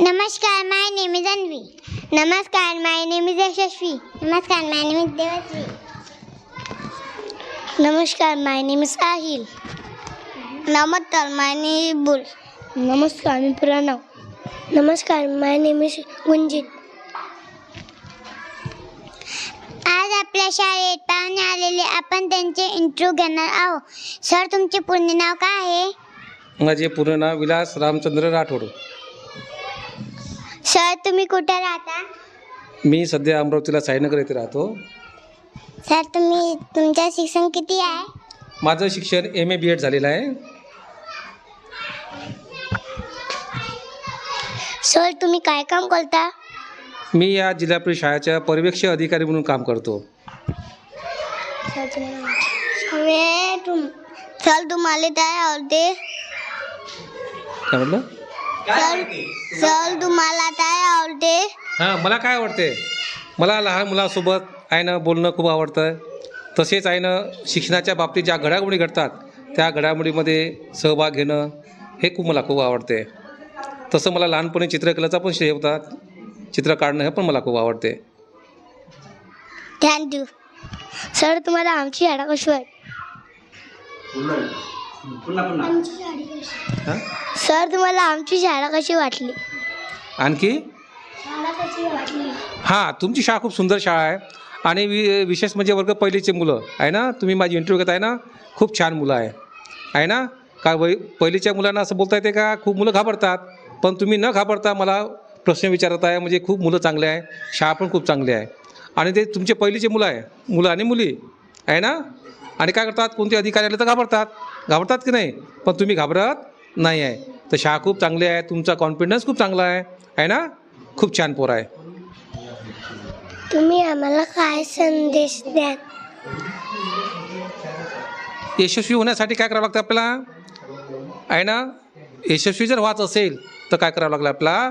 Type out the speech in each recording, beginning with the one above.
नमस्कार माय name is यशस्वी नमस्कार माय name is Devashree नमस्कार माय नेम इज साहिल नमस्कार माय नेम बुल नमस्कार मी प्रणव. नमस्कार माय नेम इज गुंजित आज आपल्या शाळेत पाहुणे आलेले आपण त्यांचे इंटरव्ह्यू घेणार आहोत. सर तुमचे पूर्ण नाव काय आहे? माझे पूर्ण नाव विलास रामचंद्र राठोड. सर तुम्ही कुठे राहता? मी सध्या अमरावतीला साईनगर येथे राहतो. सर तुम्ही तुमचं शिक्षण किती आहे? माझं शिक्षण एम ए बी एड झालेलं आहे. सर तुम्ही काय काम करता? मी या जिल्हा परिषद शाळेच्या पर्यवेक्षक अधिकारी म्हणून काम करतो. सर तुम्हाला काय आवडते काय म्हटलं सर सर तुम्हाला काय आवडते? हां मला काय आवडते? मला लहान मुलासोबत आहे ना बोलणं खूप आवडतं. तसेच आहे ना शिक्षणाच्या बाबतीत ज्या घडामोडी घडतात त्या घडामोडीमध्ये सहभाग घेणं हे खूप मला खूप आवडते. तसं मला लहानपणी चित्रकलेचा पण श्रेय होता. चित्र काढणं हे पण मला खूप आवडते. थँक्यू सर तुम्हाला आमची शाळा कशी वाटते? हां? सर तुम्हाला आमची शाळा कशी वाटली? आणखी? शाळा कशी वाटली? हां तुमची शाळा खूप सुंदर शाळा आहे. आणि वि विशेष म्हणजे वर्ग पहिलीचे मुलं. आहे ना? तुम्ही माझी इंटरव्ह्यू घेत आहे ना? खूप छान मुलं आहे. आहे ना? का वै पहिलीच्या मुलांना असं बोलता येते का? खूप मुलं घाबरतात. पण तुम्ही न घाबरता मला प्रश्न विचारत आहे. म्हणजे खूप मुलं चांगले आहे. शाळा पण खूप चांगली आहे. आणि ते तुमचे पहिलीचे मुलं आहे. मुलं आणि मुली. आहे ना? आणि काय करतात? कोणते अधिकारी आले तर घाबरतात. घाबरतात की नाही? पण तुम्ही घाबरत नाही आहे. तर शाळा खूप चांगली आहे तुमचा कॉन्फिडन्स खूप चांगला आहे आहे ना? खूप छान पोर आहे. तुम्ही आम्हाला काय संदेश द्या यशस्वी होण्यासाठी काय करावं लागतं आपल्याला? आहे ना? यशस्वी जर व्हायचं असेल तर काय करावं लागलं आपल्याला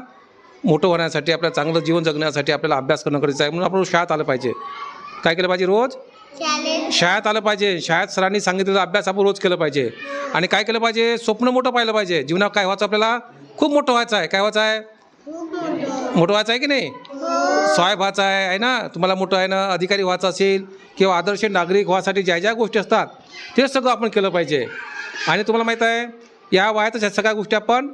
मोठं होण्यासाठी आपल्याला चांगलं जीवन जगण्यासाठी आपल्याला अभ्यास करणं गरजेचं आहे म्हणून आपण शाळेत आलं पाहिजे. काय केलं पाहिजे रोज? शाळेत आलं पाहिजे. शाळेत सरांनी सांगितलेला अभ्यास आपण रोज केलं पाहिजे. आणि काय केलं पाहिजे? स्वप्न मोठं पाहिलं पाहिजे. जीवनात काय व्हायचं आपल्याला? खूप मोठं व्हायचं आहे. काय व्हायचं आहे? मोठं व्हायचं आहे की नाही? साहेब व्हायचं आहे. आहे ना? तुम्हाला मोठं आहे ना? अधिकारी व्हायचं असेल किंवा आदर्श नागरिक व्हायसाठी ज्या ज्या गोष्टी असतात ते सगळं आपण केलं पाहिजे. आणि तुम्हाला माहीत आहे या वयातच ह्या सगळ्या गोष्टी आपण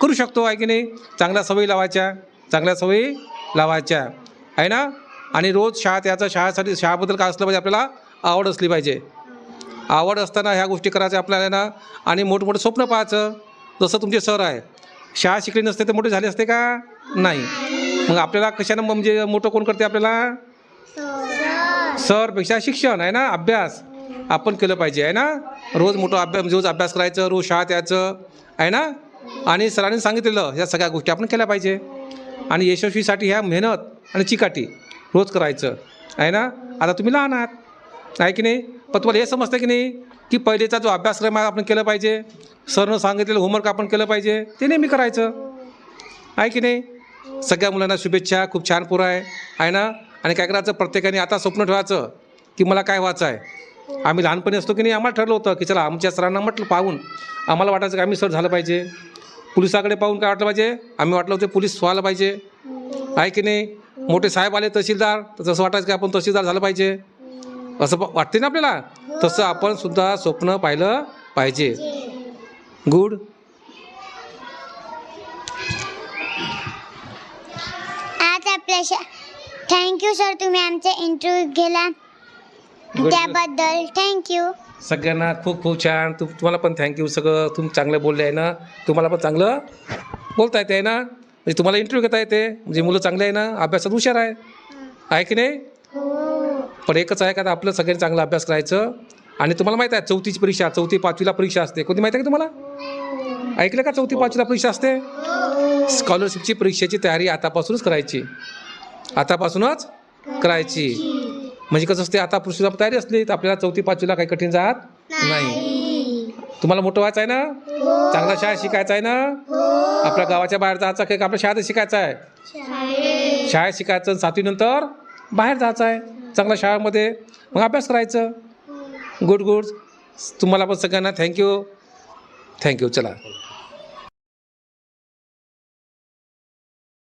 करू शकतो आहे की नाही? चांगल्या सवयी लावायच्या. चांगल्या सवयी लावायच्या. आहे ना? आणि रोज शाळा त्याचा शाळेसाठी शाळाबद्दल काय असलं पाहिजे आपल्याला? आवड असली पाहिजे. आवड असताना ह्या गोष्टी करायच्या आपल्याला ना आणि मोठमोठं स्वप्न पाहायचं. जसं तुमचे सर आहे. शाळा शिकली नसते तर मोठे झाले असते का? नाही. मग आपल्याला कशानं म्हणजे मोठं कोण करते आपल्याला? सरपेक्षा शिक्षण आहे ना अभ्यास. आपण केलं पाहिजे आहे ना? रोज मोठं अभ्यास रोज अभ्यास करायचं रोज शाळा यायचं आहे ना? आणि सरांनी सांगितलेलं ह्या सगळ्या गोष्टी आपण केल्या पाहिजे. आणि यशस्वीसाठी ह्या मेहनत आणि चिकाटी. रोज करायचं. आहे ना? आता तुम्ही लहान आहात. आहे की नाही? पण तुम्हाला हे समजतं की नाही की पहिलेचा जो अभ्यासक्रम आहे आपण केलं पाहिजे. सरनं सांगितलेलं होमवर्क आपण केलं पाहिजे. ते नेहमी करायचं. आहे की नाही? सगळ्या मुलांना शुभेच्छा. खूप छान पोरं आहे. आहे ना? आणि काय करायचं? प्रत्येकाने आता स्वप्न ठेवायचं की मला काय व्हायचं आहे. आम्ही लहानपणी असतो की नाही आम्हाला ठरलं होतं की चला आमच्या सरांना म्हटलं पाहून. आम्हाला वाटायचं की आम्ही सर झालं पाहिजे. पोलिसाकडे पाहून काय वाटलं पाहिजे? आम्ही वाटलं होतं पोलीस व्हायला पाहिजे. आहे की नाही? मोठे साहेब आले तहसीलदार. तर तसं वाटायचं की आपण तहसीलदार झालं पाहिजे. असं वाटते ना आपल्याला? तसं आपण सुद्धा स्वप्न पाहिलं पाहिजे. गुड आज आपल्या थँक्यू सर तुम्ही आमचा इंटरव्ह्यू घेला. त्याबद्दल थँक्यू सगळ्यांना खूप खूप छान. तुम तुम्हाला पण थँक्यू सगळं तुम्ही चांगलं बोलले आहे ना? तुम्हाला पण चांगलं बोलता येते आहे ना? म्हणजे तुम्हाला इंटरव्ह्यू घेता येते. म्हणजे मुलं चांगले आहे ना अभ्यासात हुशार आहे. आहे की नाही? पण एकच आहे का आपलं सगळ्यांनी चांगला अभ्यास करायचं? आणि तुम्हाला माहीत आहे चौथीची परीक्षा चौथी पाचवीला परीक्षा असते. कोणती माहिती आहे का तुम्हाला? ऐकलं का चौथी पाचवीला परीक्षा असते? स्कॉलरशिपची परीक्षेची तयारी आतापासूनच करायची. आतापासूनच करायची. म्हणजे कसं असते आता पुरुषाला तयारी असली तर आपल्याला चौथी पाचवीला काही कठीण जात नाही. तुम्हाला मोठं व्हायचं आहे ना? चांगला शाळेत शिकायचं आहे ना? आपल्या गावाच्या बाहेर जायचं की? आपल्या शाळेत शिकायचं आहे. शाळेत. शिकायचं सातवीनंतर बाहेर जायचं आहे. चांगल्या शाळेमध्ये मग अभ्यास करायचं. गुड गुड तुम्हाला पण सगळ्यांना थँक्यू थँक्यू चला.